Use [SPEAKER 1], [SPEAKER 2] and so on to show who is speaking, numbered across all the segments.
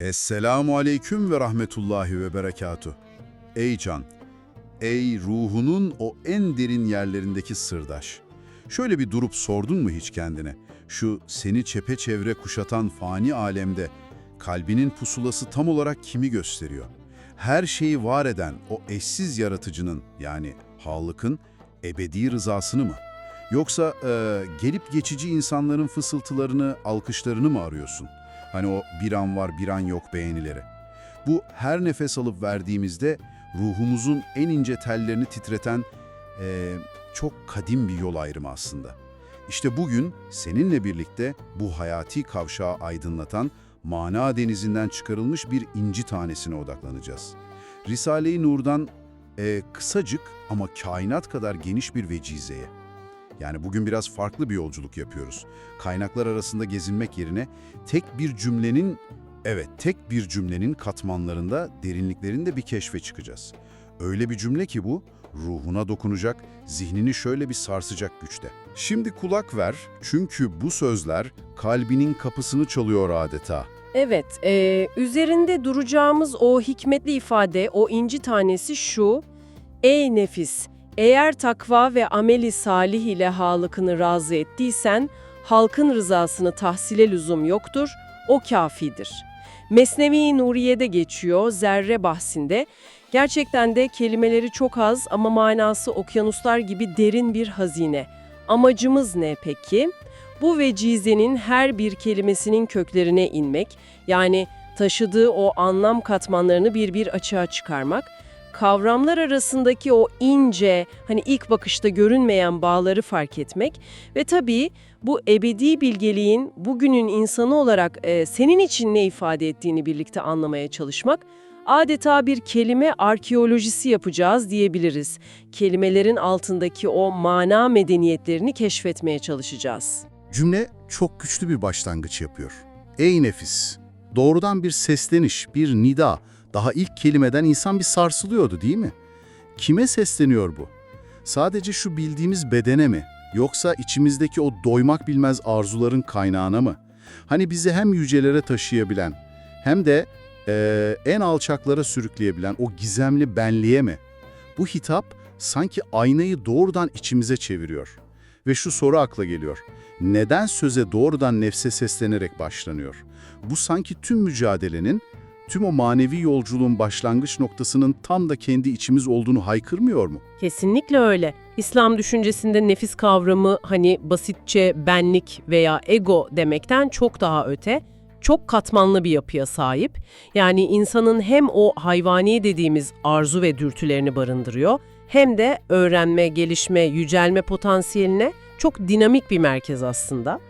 [SPEAKER 1] Esselamu aleyküm ve rahmetullahi ve berekatuh. Ey can, ey ruhunun o en derin yerlerindeki sırdaş. Şöyle bir durup sordun mu hiç kendine? Şu seni çepeçevre kuşatan fani alemde kalbinin pusulası tam olarak kimi gösteriyor? Her şeyi var eden o eşsiz yaratıcının yani Halık'ın ebedi rızasını mı? Yoksa e, gelip geçici insanların fısıltılarını, alkışlarını mı arıyorsun? Hani o bir an var bir an yok beğenileri. Bu her nefes alıp verdiğimizde ruhumuzun en ince tellerini titreten eee, çok kadim bir yol ayrımı aslında. İşte bugün seninle birlikte bu hayati kavşağı aydınlatan mana denizinden çıkarılmış bir inci tanesine odaklanacağız. Risale-i Nur'dan eee, kısacık ama kainat kadar geniş bir vecizeye. Yani bugün biraz farklı bir yolculuk yapıyoruz. Kaynaklar arasında gezinmek yerine tek bir cümlenin, evet tek bir cümlenin katmanlarında, derinliklerinde bir keşfe çıkacağız. Öyle bir cümle ki bu, ruhuna dokunacak, zihnini şöyle bir sarsacak güçte. Şimdi kulak ver çünkü bu sözler kalbinin kapısını çalıyor adeta.
[SPEAKER 2] Evet, e, üzerinde duracağımız o hikmetli ifade, o inci tanesi şu. Ey nefis, eğer takva ve ameli salih ile halıkını razı ettiysen, halkın rızasını tahsile lüzum yoktur, o kafidir. Mesnevi Nuriye'de geçiyor, zerre bahsinde. Gerçekten de kelimeleri çok az ama manası okyanuslar gibi derin bir hazine. Amacımız ne peki? Bu vecizenin her bir kelimesinin köklerine inmek, yani taşıdığı o anlam katmanlarını bir bir açığa çıkarmak, kavramlar arasındaki o ince, hani ilk bakışta görünmeyen bağları fark etmek ve tabii bu ebedi bilgeliğin bugünün insanı olarak e, senin için ne ifade ettiğini birlikte anlamaya çalışmak, adeta bir kelime arkeolojisi yapacağız diyebiliriz. Kelimelerin altındaki o mana medeniyetlerini keşfetmeye çalışacağız.
[SPEAKER 3] Cümle çok güçlü bir başlangıç yapıyor. Ey nefis! Doğrudan bir sesleniş, bir nida. Daha ilk kelimeden insan bir sarsılıyordu değil mi? Kime sesleniyor bu? Sadece şu bildiğimiz bedene mi? Yoksa içimizdeki o doymak bilmez arzuların kaynağına mı? Hani bizi hem yücelere taşıyabilen hem de eee, en alçaklara sürükleyebilen o gizemli benliğe mi? Bu hitap sanki aynayı doğrudan içimize çeviriyor. Ve şu soru akla geliyor. Neden söze doğrudan nefse seslenerek başlanıyor? Bu sanki tüm mücadelenin, tüm o manevi yolculuğun başlangıç noktasının tam da kendi içimiz olduğunu haykırmıyor mu?
[SPEAKER 2] Kesinlikle öyle. İslam düşüncesinde nefis kavramı hani basitçe benlik veya ego demekten çok daha öte, çok katmanlı bir yapıya sahip. Yani insanın hem o hayvani dediğimiz arzu ve dürtülerini barındırıyor, hem de öğrenme, gelişme, yücelme potansiyeline çok dinamik bir merkez aslında.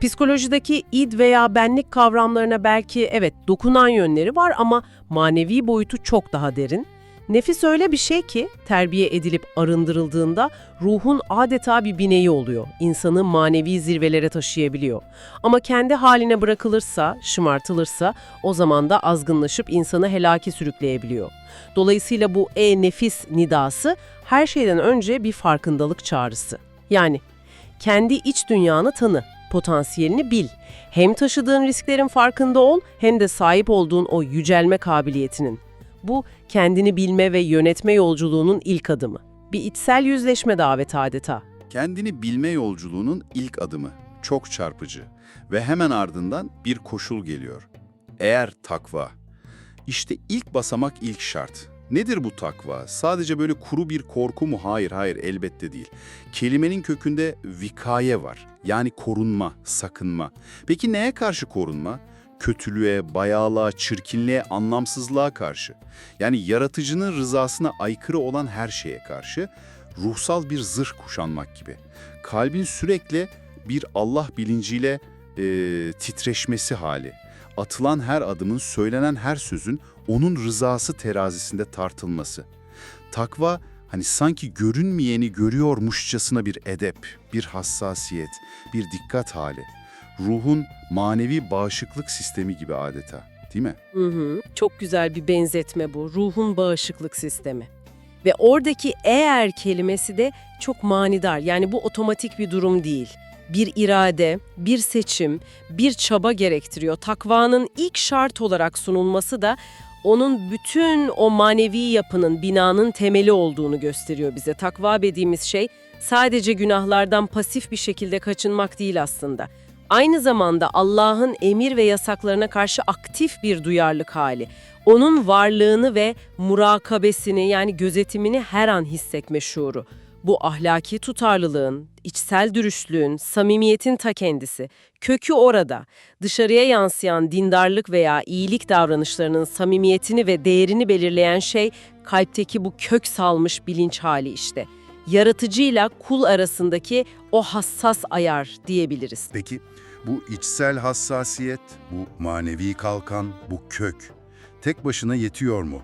[SPEAKER 2] Psikolojideki id veya benlik kavramlarına belki evet dokunan yönleri var ama manevi boyutu çok daha derin. Nefis öyle bir şey ki terbiye edilip arındırıldığında ruhun adeta bir bineği oluyor. İnsanı manevi zirvelere taşıyabiliyor. Ama kendi haline bırakılırsa, şımartılırsa o zaman da azgınlaşıp insanı helake sürükleyebiliyor. Dolayısıyla bu e-nefis nidası her şeyden önce bir farkındalık çağrısı. Yani kendi iç dünyanı tanı, potansiyelini bil. Hem taşıdığın risklerin farkında ol hem de sahip olduğun o yücelme kabiliyetinin. Bu kendini bilme ve yönetme yolculuğunun ilk adımı. Bir içsel yüzleşme daveti adeta.
[SPEAKER 3] Kendini bilme yolculuğunun ilk adımı. Çok çarpıcı. Ve hemen ardından bir koşul geliyor. Eğer takva. İşte ilk basamak ilk şart. Nedir bu takva? Sadece böyle kuru bir korku mu? Hayır, hayır elbette değil. Kelimenin kökünde vikaye var. Yani korunma, sakınma. Peki neye karşı korunma? Kötülüğe, bayağılığa, çirkinliğe, anlamsızlığa karşı. Yani yaratıcının rızasına aykırı olan her şeye karşı ruhsal bir zırh kuşanmak gibi. Kalbin sürekli bir Allah bilinciyle e, titreşmesi hali. Atılan her adımın, söylenen her sözün onun rızası terazisinde tartılması. Takva hani sanki görünmeyeni görüyormuşçasına bir edep, bir hassasiyet, bir dikkat hali. Ruhun manevi bağışıklık sistemi gibi adeta, değil mi?
[SPEAKER 2] Hı hı, çok güzel bir benzetme bu. Ruhun bağışıklık sistemi. Ve oradaki eğer kelimesi de çok manidar. Yani bu otomatik bir durum değil. Bir irade, bir seçim, bir çaba gerektiriyor. Takvanın ilk şart olarak sunulması da onun bütün o manevi yapının, binanın temeli olduğunu gösteriyor bize. Takva dediğimiz şey sadece günahlardan pasif bir şekilde kaçınmak değil aslında. Aynı zamanda Allah'ın emir ve yasaklarına karşı aktif bir duyarlılık hali. Onun varlığını ve murakabesini yani gözetimini her an hissetme şuuru. Bu ahlaki tutarlılığın, içsel dürüstlüğün, samimiyetin ta kendisi. Kökü orada. Dışarıya yansıyan dindarlık veya iyilik davranışlarının samimiyetini ve değerini belirleyen şey kalpteki bu kök salmış bilinç hali işte. Yaratıcıyla kul arasındaki o hassas ayar diyebiliriz.
[SPEAKER 1] Peki bu içsel hassasiyet, bu manevi kalkan, bu kök tek başına yetiyor mu?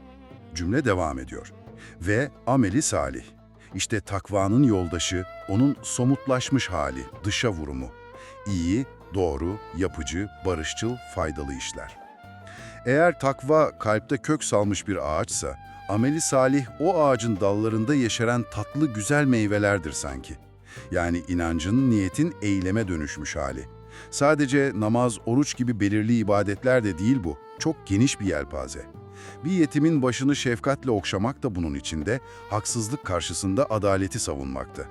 [SPEAKER 1] Cümle devam ediyor. Ve ameli salih. İşte takvanın yoldaşı, onun somutlaşmış hali, dışa vurumu. İyi, doğru, yapıcı, barışçıl, faydalı işler. Eğer takva kalpte kök salmış bir ağaçsa, ameli salih o ağacın dallarında yeşeren tatlı güzel meyvelerdir sanki. Yani inancın, niyetin eyleme dönüşmüş hali. Sadece namaz, oruç gibi belirli ibadetler de değil bu. Çok geniş bir yelpaze. Bir yetimin başını şefkatle okşamak da bunun içinde, haksızlık karşısında adaleti savunmakta.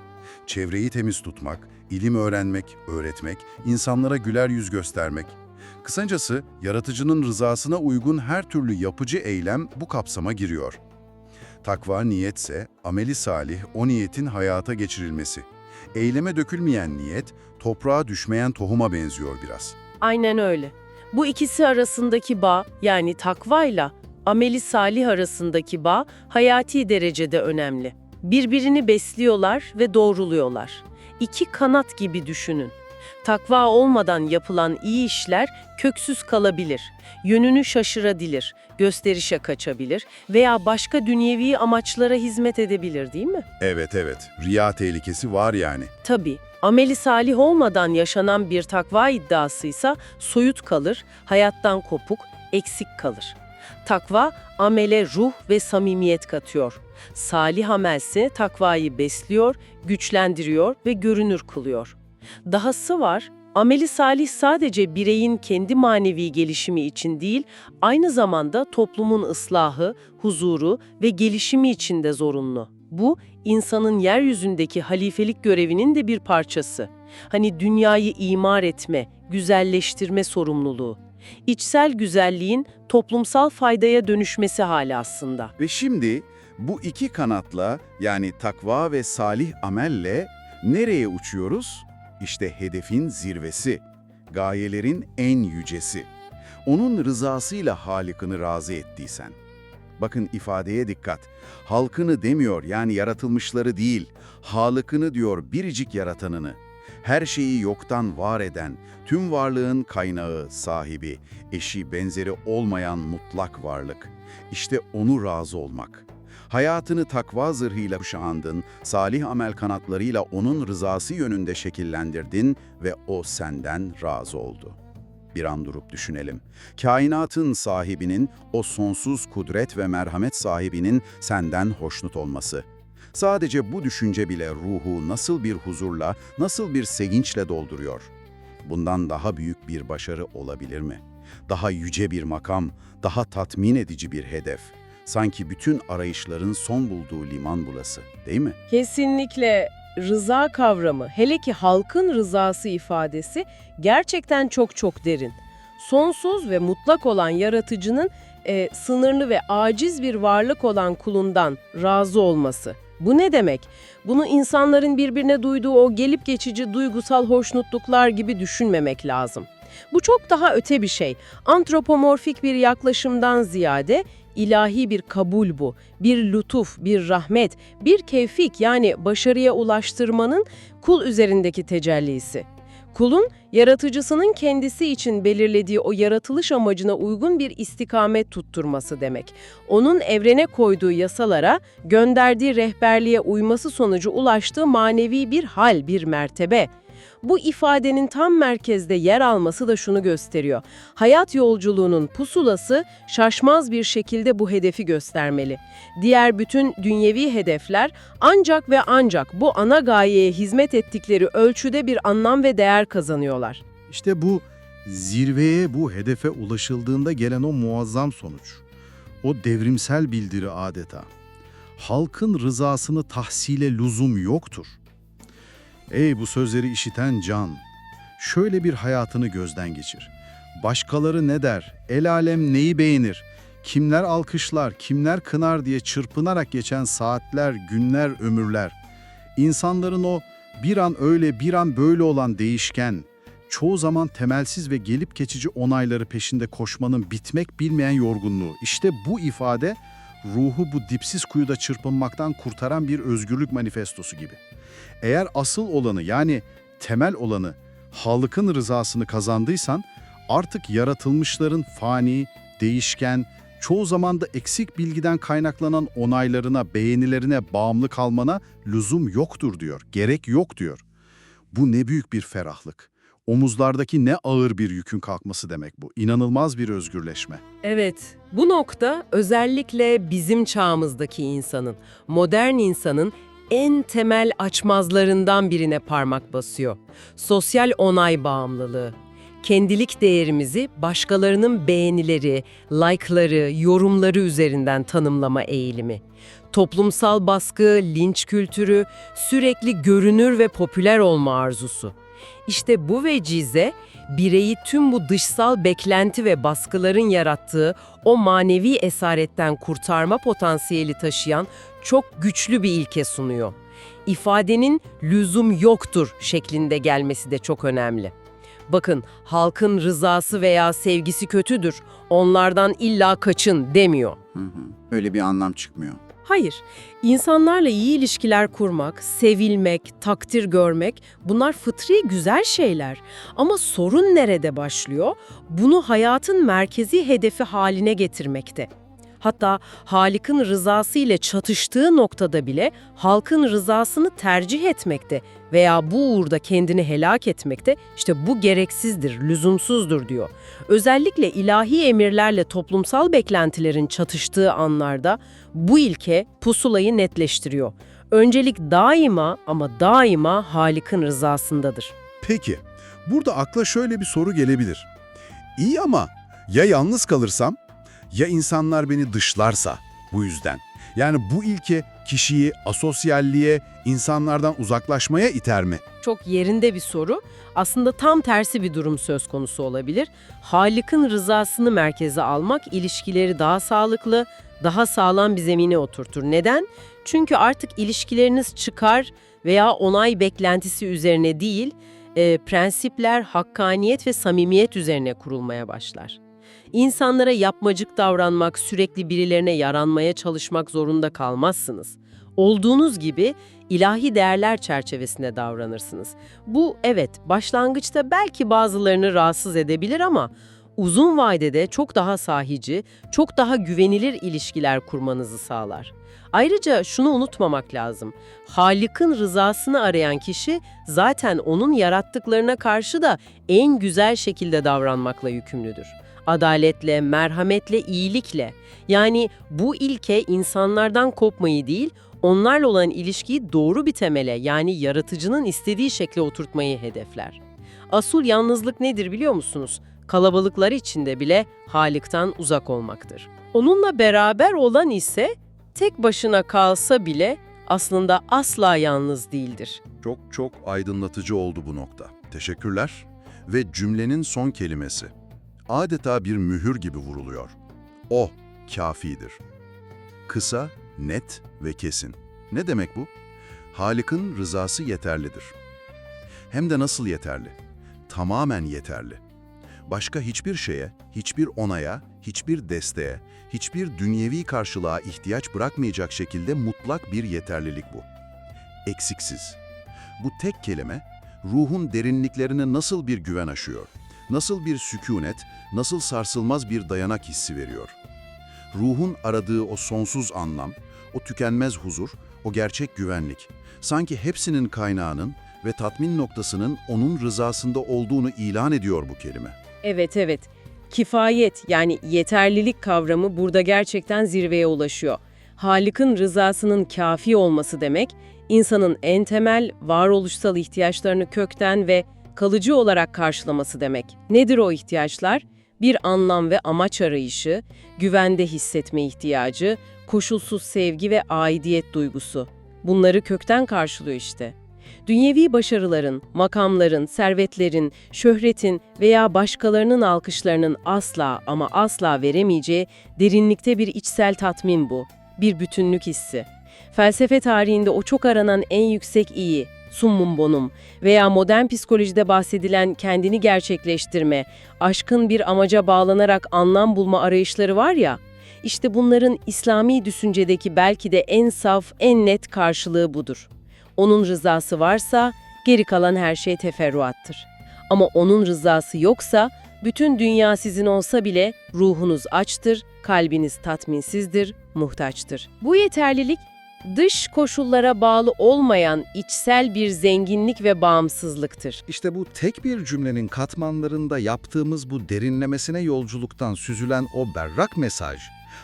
[SPEAKER 1] Çevreyi temiz tutmak, ilim öğrenmek, öğretmek, insanlara güler yüz göstermek. Kısacası, yaratıcının rızasına uygun her türlü yapıcı eylem bu kapsama giriyor. Takva niyetse, ameli salih o niyetin hayata geçirilmesi. Eyleme dökülmeyen niyet, toprağa düşmeyen tohuma benziyor biraz.
[SPEAKER 2] Aynen öyle. Bu ikisi arasındaki bağ yani takvayla ameli salih arasındaki bağ hayati derecede önemli. Birbirini besliyorlar ve doğruluyorlar. İki kanat gibi düşünün. Takva olmadan yapılan iyi işler köksüz kalabilir, yönünü şaşırabilir, gösterişe kaçabilir veya başka dünyevi amaçlara hizmet edebilir değil mi?
[SPEAKER 1] Evet evet, riya tehlikesi var yani.
[SPEAKER 2] Tabii, ameli salih olmadan yaşanan bir takva iddiasıysa soyut kalır, hayattan kopuk, eksik kalır. Takva, amele ruh ve samimiyet katıyor. Salih amelse takvayı besliyor, güçlendiriyor ve görünür kılıyor. Dahası var, ameli salih sadece bireyin kendi manevi gelişimi için değil, aynı zamanda toplumun ıslahı, huzuru ve gelişimi için de zorunlu. Bu, insanın yeryüzündeki halifelik görevinin de bir parçası. Hani dünyayı imar etme, güzelleştirme sorumluluğu. İçsel güzelliğin toplumsal faydaya dönüşmesi hali aslında.
[SPEAKER 3] Ve şimdi bu iki kanatla yani takva ve salih amelle nereye uçuyoruz? İşte hedefin zirvesi, gayelerin en yücesi. Onun rızasıyla Halık'ını razı ettiysen. Bakın ifadeye dikkat. Halkını demiyor yani yaratılmışları değil, Halık'ını diyor biricik yaratanını. Her şeyi yoktan var eden, tüm varlığın kaynağı, sahibi, eşi benzeri olmayan mutlak varlık. İşte onu razı olmak. Hayatını takva zırhıyla kuşandın, salih amel kanatlarıyla onun rızası yönünde şekillendirdin ve o senden razı oldu. Bir an durup düşünelim. Kainatın sahibinin, o sonsuz kudret ve merhamet sahibinin senden hoşnut olması. Sadece bu düşünce bile ruhu nasıl bir huzurla, nasıl bir sevinçle dolduruyor. Bundan daha büyük bir başarı olabilir mi? Daha yüce bir makam, daha tatmin edici bir hedef. Sanki bütün arayışların son bulduğu liman burası, değil mi?
[SPEAKER 2] Kesinlikle rıza kavramı, hele ki halkın rızası ifadesi gerçekten çok çok derin. Sonsuz ve mutlak olan yaratıcının e, sınırlı ve aciz bir varlık olan kulundan razı olması. Bu ne demek? Bunu insanların birbirine duyduğu o gelip geçici duygusal hoşnutluklar gibi düşünmemek lazım. Bu çok daha öte bir şey. Antropomorfik bir yaklaşımdan ziyade ilahi bir kabul bu. Bir lütuf, bir rahmet, bir kevfik yani başarıya ulaştırmanın kul üzerindeki tecellisi. Kulun, yaratıcısının kendisi için belirlediği o yaratılış amacına uygun bir istikamet tutturması demek. Onun evrene koyduğu yasalara, gönderdiği rehberliğe uyması sonucu ulaştığı manevi bir hal, bir mertebe. Bu ifadenin tam merkezde yer alması da şunu gösteriyor. Hayat yolculuğunun pusulası şaşmaz bir şekilde bu hedefi göstermeli. Diğer bütün dünyevi hedefler ancak ve ancak bu ana gayeye hizmet ettikleri ölçüde bir anlam ve değer kazanıyorlar.
[SPEAKER 4] İşte bu zirveye, bu hedefe ulaşıldığında gelen o muazzam sonuç. O devrimsel bildiri adeta. Halkın rızasını tahsile lüzum yoktur. Ey bu sözleri işiten can, şöyle bir hayatını gözden geçir. Başkaları ne der, el alem neyi beğenir, kimler alkışlar, kimler kınar diye çırpınarak geçen saatler, günler, ömürler. İnsanların o bir an öyle bir an böyle olan değişken, çoğu zaman temelsiz ve gelip geçici onayları peşinde koşmanın bitmek bilmeyen yorgunluğu. İşte bu ifade ruhu bu dipsiz kuyuda çırpınmaktan kurtaran bir özgürlük manifestosu gibi. Eğer asıl olanı yani temel olanı halkın rızasını kazandıysan artık yaratılmışların fani, değişken, çoğu zaman da eksik bilgiden kaynaklanan onaylarına, beğenilerine bağımlı kalmana lüzum yoktur diyor, gerek yok diyor. Bu ne büyük bir ferahlık. Omuzlardaki ne ağır bir yükün kalkması demek bu. İnanılmaz bir özgürleşme.
[SPEAKER 2] Evet, bu nokta özellikle bizim çağımızdaki insanın, modern insanın en temel açmazlarından birine parmak basıyor. Sosyal onay bağımlılığı. Kendilik değerimizi başkalarının beğenileri, like'ları, yorumları üzerinden tanımlama eğilimi. Toplumsal baskı, linç kültürü, sürekli görünür ve popüler olma arzusu. İşte bu vecize bireyi tüm bu dışsal beklenti ve baskıların yarattığı o manevi esaretten kurtarma potansiyeli taşıyan çok güçlü bir ilke sunuyor. İfadenin lüzum yoktur şeklinde gelmesi de çok önemli. Bakın halkın rızası veya sevgisi kötüdür, onlardan illa kaçın demiyor.
[SPEAKER 3] Öyle bir anlam çıkmıyor.
[SPEAKER 2] Hayır, insanlarla iyi ilişkiler kurmak, sevilmek, takdir görmek bunlar fıtri güzel şeyler. Ama sorun nerede başlıyor? Bunu hayatın merkezi hedefi haline getirmekte. Hatta Halik'in rızası ile çatıştığı noktada bile halkın rızasını tercih etmekte veya bu uğurda kendini helak etmekte işte bu gereksizdir, lüzumsuzdur diyor. Özellikle ilahi emirlerle toplumsal beklentilerin çatıştığı anlarda bu ilke pusulayı netleştiriyor. Öncelik daima ama daima Halik'in rızasındadır.
[SPEAKER 1] Peki, burada akla şöyle bir soru gelebilir. İyi ama ya yalnız kalırsam, ya insanlar beni dışlarsa bu yüzden. Yani bu ilke kişiyi asosyalliğe, insanlardan uzaklaşmaya iter mi?
[SPEAKER 2] Çok yerinde bir soru. Aslında tam tersi bir durum söz konusu olabilir. Halik'in rızasını merkeze almak ilişkileri daha sağlıklı, daha sağlam bir zemine oturtur. Neden? Çünkü artık ilişkileriniz çıkar veya onay beklentisi üzerine değil, e, prensipler, hakkaniyet ve samimiyet üzerine kurulmaya başlar. İnsanlara yapmacık davranmak, sürekli birilerine yaranmaya çalışmak zorunda kalmazsınız. Olduğunuz gibi ilahi değerler çerçevesinde davranırsınız. Bu evet başlangıçta belki bazılarını rahatsız edebilir ama uzun vadede çok daha sahici, çok daha güvenilir ilişkiler kurmanızı sağlar. Ayrıca şunu unutmamak lazım. Halik'in rızasını arayan kişi zaten onun yarattıklarına karşı da en güzel şekilde davranmakla yükümlüdür. Adaletle, merhametle, iyilikle. Yani bu ilke insanlardan kopmayı değil, onlarla olan ilişkiyi doğru bir temele yani yaratıcının istediği şekle oturtmayı hedefler. Asıl yalnızlık nedir biliyor musunuz? Kalabalıklar içinde bile Halik'ten uzak olmaktır. Onunla beraber olan ise tek başına kalsa bile aslında asla yalnız değildir.
[SPEAKER 1] Çok çok aydınlatıcı oldu bu nokta. Teşekkürler. Ve cümlenin son kelimesi. Adeta bir mühür gibi vuruluyor. O kafidir. Kısa, net ve kesin. Ne demek bu? Halik'in rızası yeterlidir. Hem de nasıl yeterli? Tamamen yeterli. Başka hiçbir şeye, hiçbir onaya, hiçbir desteğe, hiçbir dünyevi karşılığa ihtiyaç bırakmayacak şekilde mutlak bir yeterlilik bu. Eksiksiz. Bu tek kelime, ruhun derinliklerine nasıl bir güven aşıyor, nasıl bir sükunet, nasıl sarsılmaz bir dayanak hissi veriyor. Ruhun aradığı o sonsuz anlam, o tükenmez huzur, o gerçek güvenlik, sanki hepsinin kaynağının ve tatmin noktasının onun rızasında olduğunu ilan ediyor bu kelime.
[SPEAKER 2] Evet evet. Kifayet yani yeterlilik kavramı burada gerçekten zirveye ulaşıyor. Halık'ın rızasının kafi olması demek, insanın en temel varoluşsal ihtiyaçlarını kökten ve kalıcı olarak karşılaması demek. Nedir o ihtiyaçlar? Bir anlam ve amaç arayışı, güvende hissetme ihtiyacı, koşulsuz sevgi ve aidiyet duygusu. Bunları kökten karşılıyor işte. Dünyevi başarıların, makamların, servetlerin, şöhretin veya başkalarının alkışlarının asla ama asla veremeyeceği derinlikte bir içsel tatmin bu. Bir bütünlük hissi. Felsefe tarihinde o çok aranan en yüksek iyi, summum bonum veya modern psikolojide bahsedilen kendini gerçekleştirme, aşkın bir amaca bağlanarak anlam bulma arayışları var ya, işte bunların İslami düşüncedeki belki de en saf, en net karşılığı budur. Onun rızası varsa geri kalan her şey teferruattır. Ama onun rızası yoksa bütün dünya sizin olsa bile ruhunuz açtır, kalbiniz tatminsizdir, muhtaçtır. Bu yeterlilik dış koşullara bağlı olmayan içsel bir zenginlik ve bağımsızlıktır.
[SPEAKER 4] İşte bu tek bir cümlenin katmanlarında yaptığımız bu derinlemesine yolculuktan süzülen o berrak mesaj,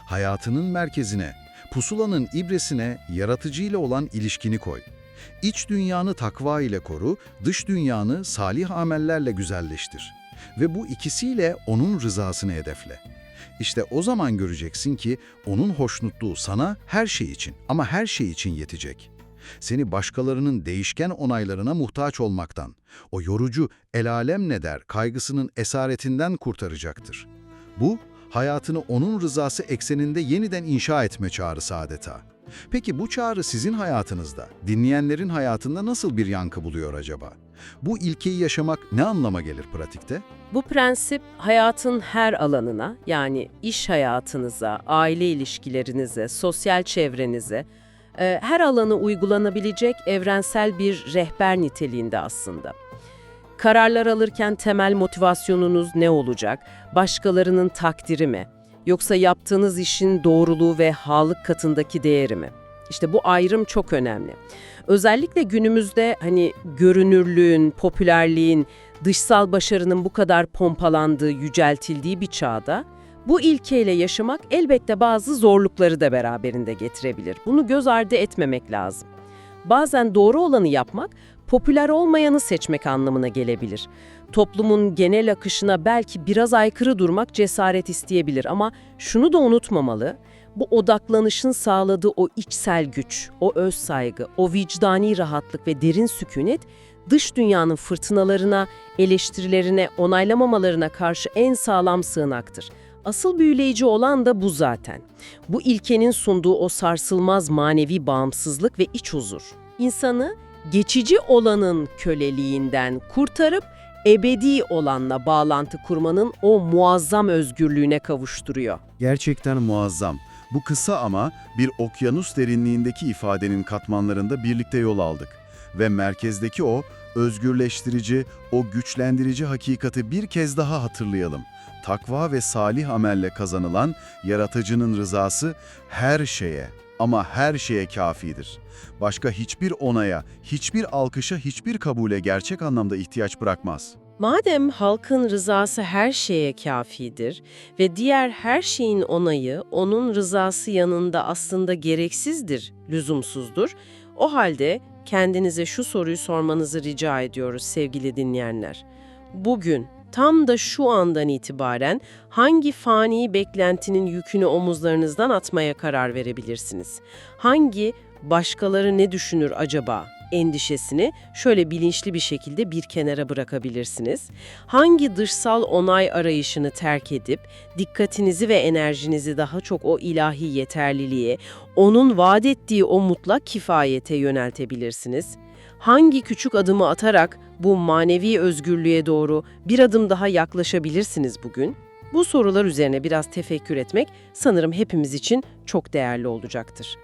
[SPEAKER 4] hayatının merkezine, pusulanın ibresine yaratıcı ile olan ilişkini koy. İç dünyanı takva ile koru, dış dünyanı salih amellerle güzelleştir. Ve bu ikisiyle onun rızasını hedefle. İşte o zaman göreceksin ki onun hoşnutluğu sana her şey için ama her şey için yetecek. Seni başkalarının değişken onaylarına muhtaç olmaktan, o yorucu el alem ne der kaygısının esaretinden kurtaracaktır. Bu, hayatını onun rızası ekseninde yeniden inşa etme çağrısı adeta. Peki bu çağrı sizin hayatınızda, dinleyenlerin hayatında nasıl bir yankı buluyor acaba? Bu ilkeyi yaşamak ne anlama gelir pratikte?
[SPEAKER 2] Bu prensip hayatın her alanına yani iş hayatınıza, aile ilişkilerinize, sosyal çevrenize, e, her alanı uygulanabilecek evrensel bir rehber niteliğinde aslında. Kararlar alırken temel motivasyonunuz ne olacak? Başkalarının takdiri mi? Yoksa yaptığınız işin doğruluğu ve halık katındaki değeri mi? İşte bu ayrım çok önemli. Özellikle günümüzde hani görünürlüğün, popülerliğin, dışsal başarının bu kadar pompalandığı, yüceltildiği bir çağda bu ilkeyle yaşamak elbette bazı zorlukları da beraberinde getirebilir. Bunu göz ardı etmemek lazım. Bazen doğru olanı yapmak, popüler olmayanı seçmek anlamına gelebilir. Toplumun genel akışına belki biraz aykırı durmak cesaret isteyebilir ama şunu da unutmamalı, bu odaklanışın sağladığı o içsel güç, o öz saygı, o vicdani rahatlık ve derin sükunet, dış dünyanın fırtınalarına, eleştirilerine, onaylamamalarına karşı en sağlam sığınaktır. Asıl büyüleyici olan da bu zaten. Bu ilkenin sunduğu o sarsılmaz manevi bağımsızlık ve iç huzur. İnsanı geçici olanın köleliğinden kurtarıp ebedi olanla bağlantı kurmanın o muazzam özgürlüğüne kavuşturuyor.
[SPEAKER 1] Gerçekten muazzam. Bu kısa ama bir okyanus derinliğindeki ifadenin katmanlarında birlikte yol aldık. Ve merkezdeki o özgürleştirici, o güçlendirici hakikati bir kez daha hatırlayalım. Takva ve salih amelle kazanılan yaratıcının rızası her şeye ama her şeye kafidir. Başka hiçbir onaya, hiçbir alkışa, hiçbir kabule gerçek anlamda ihtiyaç bırakmaz.
[SPEAKER 2] Madem halkın rızası her şeye kafidir ve diğer her şeyin onayı onun rızası yanında aslında gereksizdir, lüzumsuzdur, o halde kendinize şu soruyu sormanızı rica ediyoruz sevgili dinleyenler. Bugün, tam da şu andan itibaren hangi fani beklentinin yükünü omuzlarınızdan atmaya karar verebilirsiniz? Hangi başkaları ne düşünür acaba endişesini şöyle bilinçli bir şekilde bir kenara bırakabilirsiniz. Hangi dışsal onay arayışını terk edip dikkatinizi ve enerjinizi daha çok o ilahi yeterliliğe, onun vaat ettiği o mutlak kifayete yöneltebilirsiniz? Hangi küçük adımı atarak bu manevi özgürlüğe doğru bir adım daha yaklaşabilirsiniz bugün? Bu sorular üzerine biraz tefekkür etmek sanırım hepimiz için çok değerli olacaktır.